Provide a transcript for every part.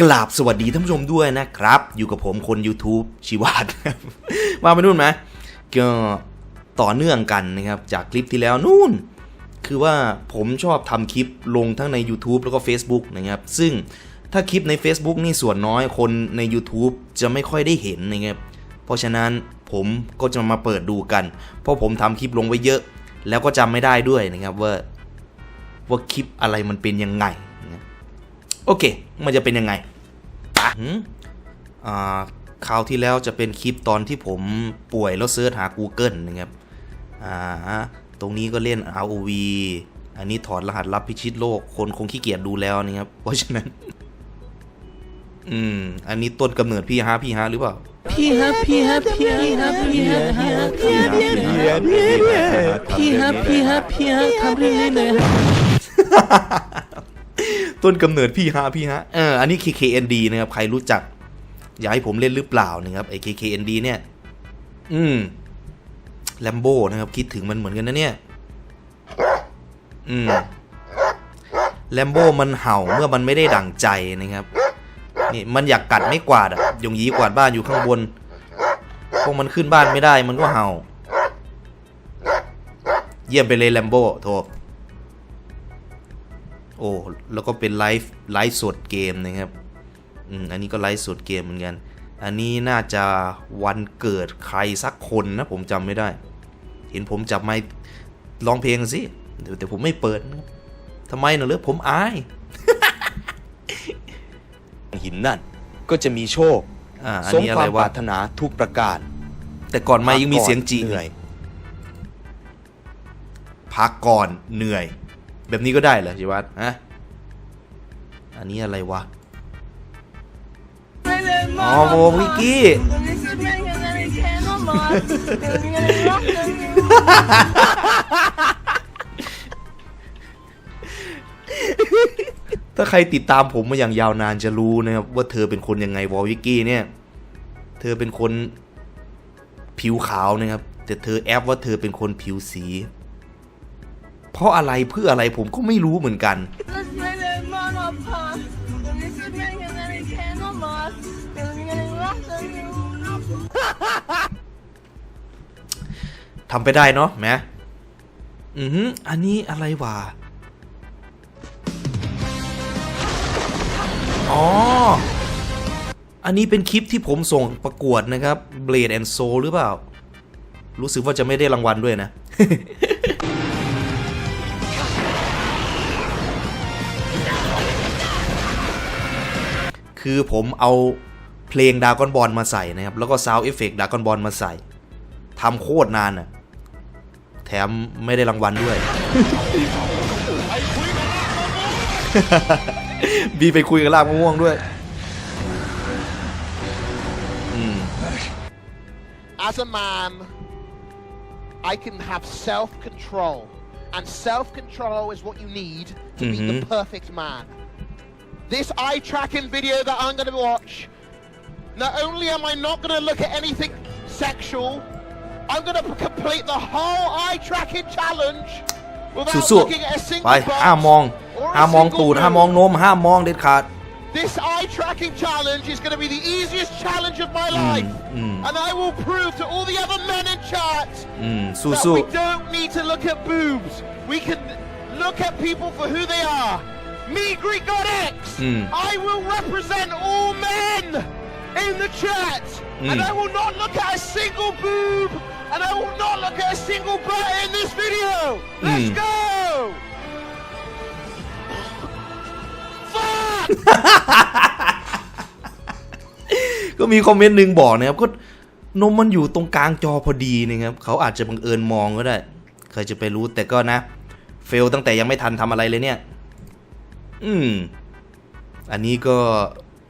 กราบสวัสดีท่านผู้ชมด้วยนะครับ อยู่กับผมคน YouTube ชีวาดครับมาไปนู่นไหมก็ต่อเนื่องกันนะครับ จากคลิปที่แล้วนู่น คือว่าผมชอบทำคลิปลงทั้งใน YouTube แล้วก็ Facebook นะครับ ซึ่งถ้าคลิปใน Facebook นี่ส่วนน้อยคนใน YouTube จะไม่ค่อยได้เห็นนะครับ เพราะฉะนั้นผมก็จะมาเปิดดูกัน เพราะผมทำคลิปลงไว้เยอะ แล้วก็จำไม่ได้ด้วยนะครับว่าว่าคลิปอะไรมันเป็นยังไงโอเค มันจะเป็นยังไง อ่าคราวที่แล้วจะเป็นคลิปตอนที่ผมป่วยแล้วเสิร์ชหา Google นะครับอ่าตรงนี้ก็เล่น ROV อันนี้ถอดรหัสลับพิชิตโลก คนคงขี้เกียจดูแล้วนะครับ เพราะฉะนั้น อืม อันนี้ต้นกำเนิดพี่ฮะพี่ฮะหรือเปล่า พี่ฮับพี่ฮับพี่ฮับพี่ฮับพี่ฮับพี่ฮับพี่ฮับพี่ฮับพี่ฮับพี่ฮับทำเรื่องนี้หน่อยครับ ต้นกำเนิดพี่ฮะพี่ฮะเอออันนี้ KKND นะครับใครรู้จัก อยากให้ผมเล่นหรือเปล่านะครับไอ้ KKND เนี่ย อืมแลมโบนะครับ คิดถึงมันเหมือนกันนะเนี่ย อืมแลมโบมันเห่าเมื่อมันไม่ได้ดั่งใจนะครับ นี่มันอยากกัดไม่กวาดอะยงยีกวาดบ้านอยู่ข้างบนพวกมันขึ้นบ้านไม่ได้มันก็เห่า เยี่ยมไปเลยแลมโบโทษ โอ้แล้วก็เป็นไลฟ์ไลฟ์สดเกมนะครับอืมอันนี้ก็ไลฟ์สดเกมเหมือนกัน อันนี้น่าจะวันเกิดใครสักคนนะผมจำไม่ได้ เห็นผมจับไมค์ร้องเพลงสิเดี๋ยวแต่ผมไม่เปิดนะครับทำไมนะเลือผมอาย หินนั่นก็จะมีโชคอ่าอันสมนี้อะคไรวามปวะรารถนาทุกประการ แต่ก่อนไม่ยังมีเสียงจีเหนื่อยพักก่อนเหนื่อย แบบนี้ก็ได้เหรอชิวัตฮะอันนี้อะไรวะอ๋อโมวิกกี้ถ้าใครติดตามผมมาอย่างยาวนานจะรู้นะครับว่าเธอเป็นคนยังไงวอลวิกกี้เนี่ย เธอเป็นคนผิวขาวนะครับ แต่เธอแอปว่าเธอเป็นคนผิวสี เพราะอะไรเพื่ออะไรผมก็ไม่รู้เหมือนกัน ทำไปได้เนาะแหมอือหืออันนี้อะไรวะ อ๋อ อันนี้เป็นคลิปที่ผมส่งประกวดนะครับ Blade and Soul หรือเปล่า รู้สึกว่าจะไม่ได้รางวัลด้วยนะ คือผมเอาเพลงดากอนบอลมาใส่นะครับ แล้วก็ซาวเอฟเฟกต์ดากอนบอลมาใส่ทำโคตรนานอะแถมไม่ได้รางวัลด้วย บีไปคุยกับลากมะม่วงด้วยอืม as a man, I can have self control. And self control is what you need to be the perfect man. This eye tracking video that I'm going to watch, not only am I not going to look at anything sexual, I'm going to complete the whole eye tracking challenge without สู้ looking at a ๆ single ไป box ห้ามมอง or a ห้ามมอง single ตูด boob. ห้ามมองนม ห้ามมองเด็ดขาด This eye tracking challenge is going to be the easiest challenge of my life. mm. And I will prove to all the other men in chat อืม that สู้ we don't need to look at boobs. We can look at people for who they are. Me, Greek God X, Mm. I will represent all men in the chat. And Mm. I will not look at a single boob. And I will not look at a single butt in this video. Let's Mm. go. Fuck! ๆก็มีคอมเมนต์หนึ่งบอกนะครับก็นมมันอยู่ตรงกลางจอพอดีนะครับเขาอาจจะบังเอิญมองก็ได้ใครจะไปรู้แต่ก็นะ เฟลตั้งแต่ยังไม่ทันทำอะไรเลยเนี่ย อืม อันนี้ก็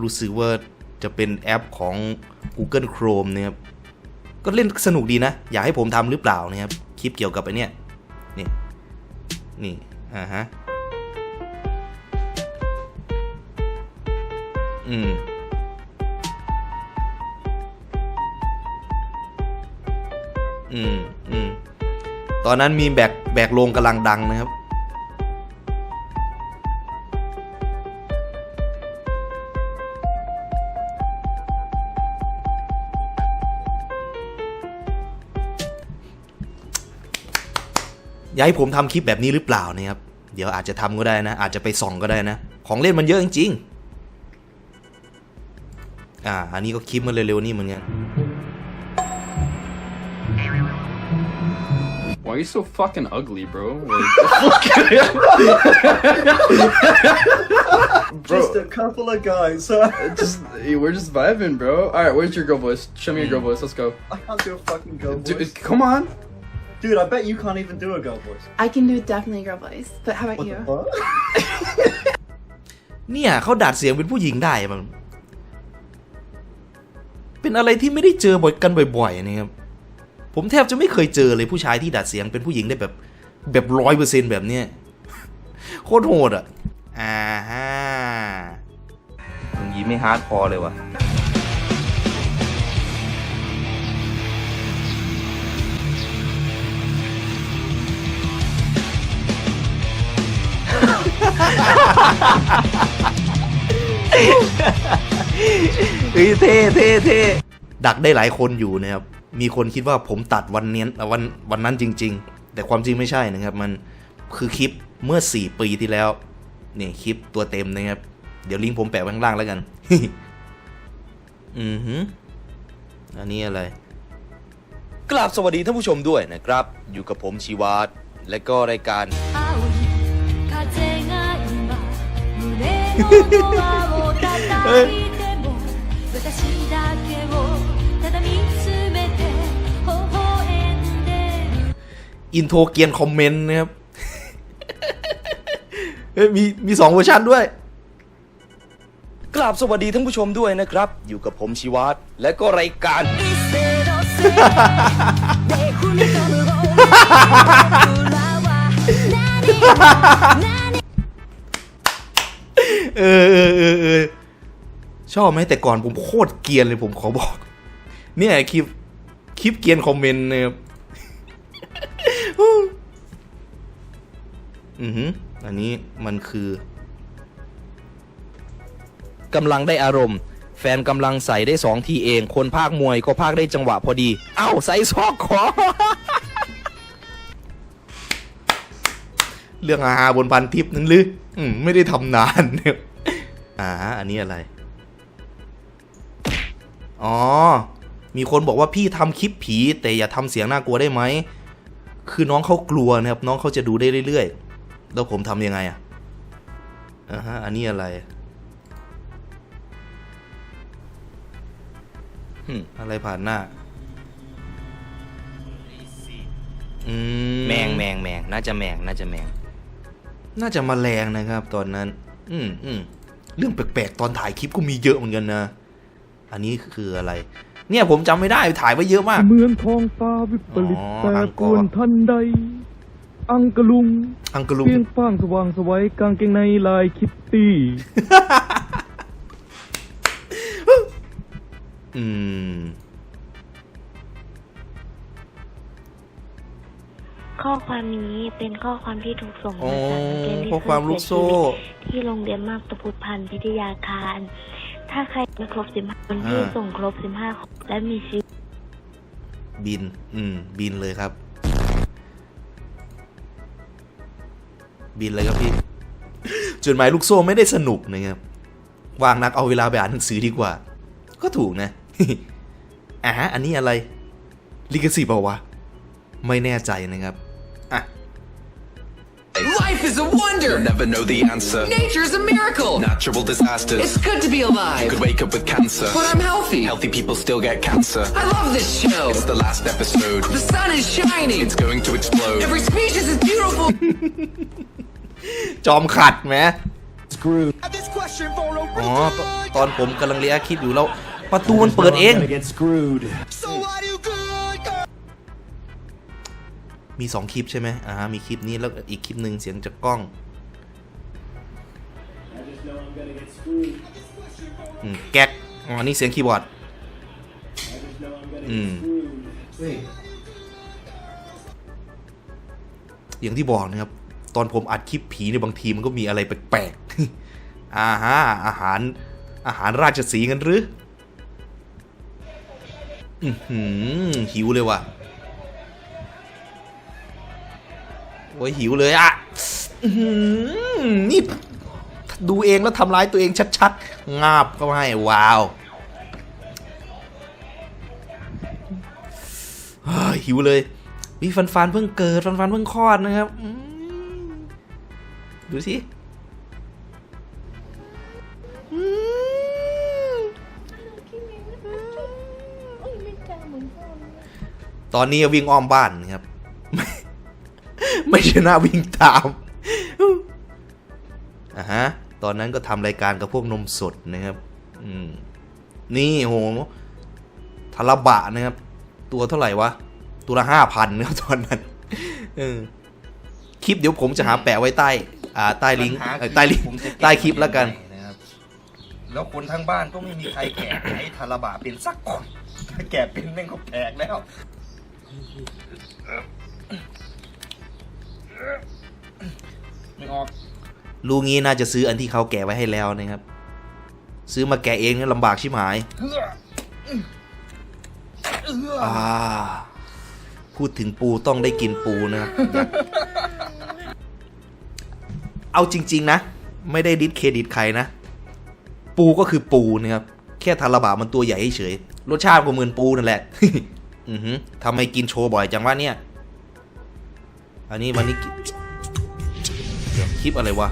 รู้สึกว่าจะเป็นแอปของ Google Chrome นะครับ ก็เล่นสนุกดีนะ อยากให้ผมทำหรือเปล่านะครับ คลิปเกี่ยวกับไอเนี่ยนี่ นี่ อ่าฮะ อืมอืมอืมตอนนั้นมีแบกแบกโลงกำลังดังนะครับ อยากให้ผมทำคลิปแบบนี้หรือเปล่านะครับ เดี๋ยวอาจจะทำก็ได้นะ อาจจะไปส่องก็ได้นะ ของเล่นมันเยอะจริงๆ อ่า อันนี้ก็คลิปมาเร็วๆนี่เหมือนกัน Why are you so fucking ugly, bro? Like, Just a couple of guys. I just we're just vibing, bro. All right, where's your girl voice? Show me your girl voice. Let's go. can't do a fucking girl Dude, voice. come on. Dude, I bet you can't even do a girl voice. I can do definitely girl voice, but how about What you? the fuck? เนี่ยเขาดัดเสียงเป็นผู้หญิงได้มัน เป็นอะไรที่ไม่ได้เจอบ่อยกันบ่อยๆนะครับผมแทบจะไม่เคยเจอเลยผู้ชายที่ดัดเสียงเป็นผู้หญิงได้แบบ แบบร้อยเปอร์เซ็นแบบเนี้ยโคตรโหดอะอ่าฮะมึงยิ้มไม่ฮาร์ดคอร์เลยว่ะ เฮ้ยเท่เท่เท่ดักได้หลายคนอยู่นะครับ มีคนคิดว่าผมตัดวันเนี้ยวันวันนั้นจริง ๆ แต่ความจริงไม่ใช่นะครับ มันคือคลิปเมื่อ 4 ปีที่แล้วนี่คลิปตัวเต็มนะครับ เดี๋ยวลิงก์ผมแปะไว้ข้างล่างแล้วกัน อือหืออันนี้อะไร กราบสวัสดีท่านผู้ชมด้วยนะครับ อยู่กับผมชีวาตและก็รายการ อินโทรเกียนคอมเมนต์นะครับ เฮ้ยมีมีสองเวอร์ชันด้วย กราบสวัสดีท่านผู้ชมด้วยนะครับ อยู่กับผมชีวาตและก็รายการ เออเออเออเออชอบไหมแต่ก่อนผมโคตรเกียนเลยผมขอบอก เนี่ยคลิปคลิปเกียนคอมเมนต์นะครับอือหืออันนี้มันคือกำลังได้อารมณ์ แฟนกำลังใส่ได้สองทีเอง คนภาคมวยก็ภาคได้จังหวะพอดี เอ้าใส่ซอกคอเรื่องอาหาบนพันทิปนึงหรือ อืมไม่ได้ทำนานเนี่ยอ่า อันนี้อะไร อ๋อ มีคนบอกว่าพี่ทำคลิปผี แต่อย่าทำเสียงน่ากลัวได้ไหม คือน้องเขากลัวนะครับ น้องเขาจะดูได้เรื่อยๆ แล้วผมทำยังไงอะอ่าฮะ อันนี้อะไรอะไรผ่านหน้า อืมแมงแมงแมงน่าจะแมงน่าจะแมง น่าจะมาแรงนะครับตอนนั้น อืมอืมเรื่องแปลกๆตอนถ่ายคลิปก็มีเยอะเหมือนกันนะ อันนี้คืออะไร เนี่ยผมจำไม่ได้ถ่ายไว้เยอะมาก เมืองทองฟ้าวิปริตอ๋อแต่อังกกอร์วนทันใด อังกะลุงอังกะลุงเพียงฟ้างสว่างสวัยกางเกงในลายคิตตี้ อืม ข้อความนี้เป็นข้อความที่ถูกส่งอ๋อมาจากนักเรียนที่ข้อความลูกโซ่เสียชีวิตที่โรงเรียนมาบตาพุทธพันธ์พิทยาคาร ถ้าใครไม่ครบสิบห้าคนที่ส่งครบสิบห้าคนและมีชีวิตบิน อืม บินเลยครับ บินเลยครับพี่ จดหมายลูกโซ่ไม่ได้สนุกนะครับวางนักเอาเวลาไปอ่านหนังสือดีกว่า ก็ถูกนะอ่าอันนี้อะไร ลิขสิทธิ์เปล่าวะ ไม่แน่ใจนะครับอะ Life is a wonder. You'll never know the answer. Nature's a miracle. Natural disasters. It's good to be alive. Could wake up with cancer. But I'm healthy. Healthy people still get cancer. I love this show. It's the last episode. The sun is shining. It's going to explode. Every species is beautiful. จอมขัดไหม This question for a อ๋อตตอนผมกำลังเรียกคลิปอยู่แล้ว ประตูมันเปิดเอง get screwed. So มีสองคลิปใช่ไหมอ่ามีคลิปนี้แล้วอีกคลิปหนึ่งเสียงจากกล้องอืมแก๊กอ๋อนี่เสียงคีย์บอร์ดอืมอย่างที่บอกนะครับ ตอนผมอัดคลิปผีในยบางทีมันก็มีอะไรแปลกๆอาฮะอาหารอาหารราชสีห์กันหรือ อือหือหิวเลยว่ะ อ้ยหิวเลยอะอื้อหือนี่ดูเองแล้วทำร้ายตัวเองชัดๆ งาบเข้าให้ว้าวเฮ้ยหิวเลยวิฟันฟันเพิ่งเกิดฟันฟันเพิ่งคลอดนะครับอืมดูสิอืมตอนนี้วิ่งอ้อมบ้านนะครับไม่ ไม่ใช่หน้าวิ่งตามอะฮะ ตอนนั้นก็ทำรายการกับพวกนมสดนะครับ อืม นี่โหทาราบะนะครับ ตัวเท่าไหร่วะ ตัวละห้าพันนะครับตอนนั้นเออคลิปเดี๋ยวผมจะหาแปะไว้ใต้ อ่า ใต้ลิงก์เอ่อใต้ลิงก์ใต้คลิปแล้วกันแล้วคนทั้งบ้านก็ไม่มีใครแกะให้ทาราบะเป็นสักคนถ้าแกะเป็นแม่งก็แกกแล้ว ไม่ออกลูงี้น่าจะซื้ออันที่เขาแกะไว้ให้แล้วนะครับ ซื้อมาแกะเองนี่ลำบากชิบหายอ่าพูดถึงปูต้องได้กินปูนะครับเอาจริง ๆ นะ ไม่ได้ดิสเครดิตใครนะ ปูก็คือปูนะครับ แค่ทาราบะมันตัวใหญ่เฉยรสชาติก็เหมือนปูนั่นแหละ อือทำไมกินโชว์บ่อยจังวะเนี่ย อันนี้วันนี้กิเดี๋ยวคลิปอะไรวะ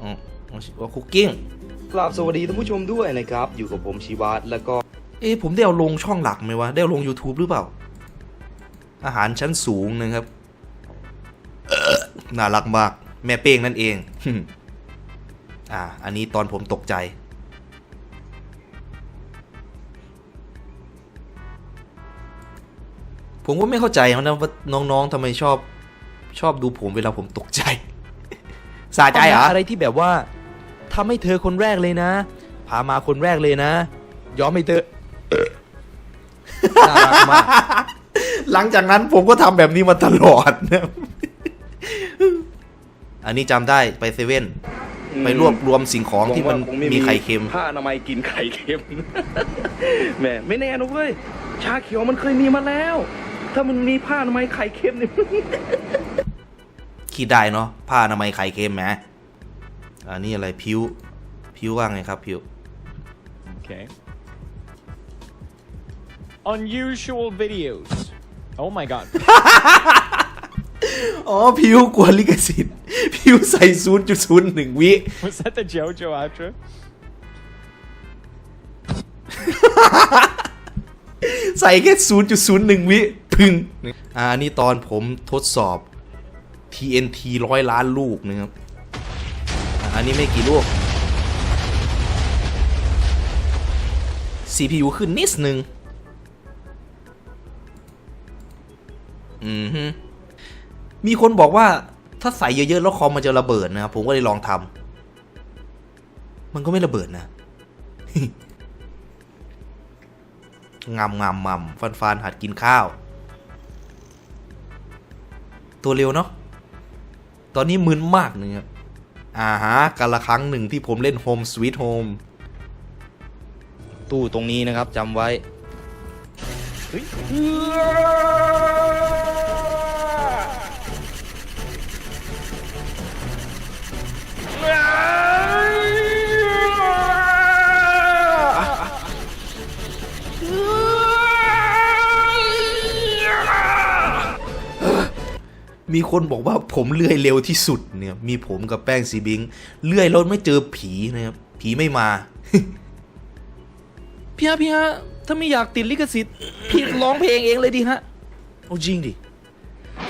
อ๋อว่าคุกกิ้งกราบสวัสดีท่านผู้ชมด้วยนะครับ อยู่กับผมชีวัตแล้วก็ เอ๊ะผมได้เอาลงช่องหลักไหมวะ ได้เอาลง YouTube หรือเปล่า อาหารชั้นสูงนะครับเอ่อน่ารักมาก แม่เป้งนั่นเอง อ่า อันนี้ตอนผมตกใจ ผมก็ไม่เข้าใจนะว่าน้องๆทำไมชอบชอบดูผมเวลาผมตกใจสะใจเหรออะไรที่แบบว่าทำให้เธอคนแรกเลยนะ พามาคนแรกเลยนะ ยอมให้เธอน่ารักมากหลังจากนั้นผมก็ทำแบบนี้มาตลอดนะอันนี้จำได้ไปเซเว่นไปรวบรวมสิ่งของที่มันมีไข่เค็มผ้าอนามัยกินไข่เค็มแหมไม่แน่นะเว้ยชาเขียวมันเคยมีมาแล้ว ถ้ามันมีผ้าอนามัยไข่เค็มเนี่ยคิดได้เนาะผ้าอนามัยไข่เค็มไหมอันนี้อะไรพิวพิวว่าไงครับพิว Okay. Unusual videos. Oh my god. อ๋อพิวกลัวลิขสิทธิ์พิวใส่ศูนย์จุดศูนย์หนึ่งวิ Was that the JoJo outro? ใส่แค่ศูนย์จุดศูนย์หนึ่งวิ พึงอ่าอันนี้ตอนผมทดสอบ TNT ร้อยล้านลูกนะครับอันนี้ไม่กี่ลูก CPU ขึ้นนิดนึง อืมมีคนบอกว่าถ้าใส่เยอะๆ แล้วคอมมันจะระเบิดนะครับผมก็เลยลองทำมันก็ไม่ระเบิดนะงามงามมัมฟันฟันหัดกินข้าว ตัวเร็วเนาะตอนนี้มึนมากนะครับอ่าฮะกันละครั้งหนึ่งที่ผมเล่น Home Sweet Home ตู้ตรงนี้นะครับจำไว้ มีคนบอกว่าผมเลื่อยเร็วที่สุดเนี่ย มีผมกับแป้งซีบิง เลื่อยแล้วไม่เจอผีนะครับ ผีไม่มา พี่ฮะพี่ฮะ ถ้าไม่อยากติดลิขสิทธิ์ พี่ร้องเพลงเองเลยดิฮะ เอาจริงดิ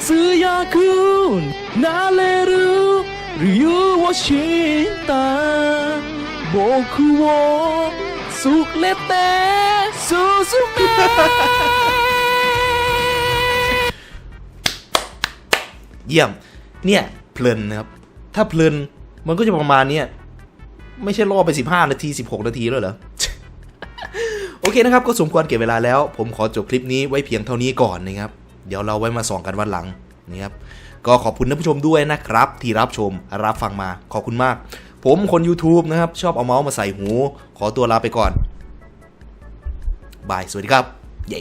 ซื้อยาคุณนาเลรุหรือว่าชิตาโบคุโวสุกเลเตสุสุเม เยี่ยม เนี่ยเพลินนะครับ ถ้าเพลินมันก็จะประมาณเนี้ยไม่ใช่ล่อไป 15 นาที 16 นาทีแล้วเหรอ โอเคนะครับ ก็สมควรเก็บเวลาแล้ว ผมขอจบคลิปนี้ไว้เพียงเท่านี้ก่อนนะครับ เดี๋ยวเราไว้มาส่องกันวันหลังนะครับ ก็ขอบคุณท่านผู้ชมด้วยนะครับ ที่รับชมรับฟังมา ขอบคุณมาก ผมคน YouTube นะครับ ชอบเอาเมาส์มาใส่หู ขอตัวลาไปก่อนบาย สวัสดีครับ เย้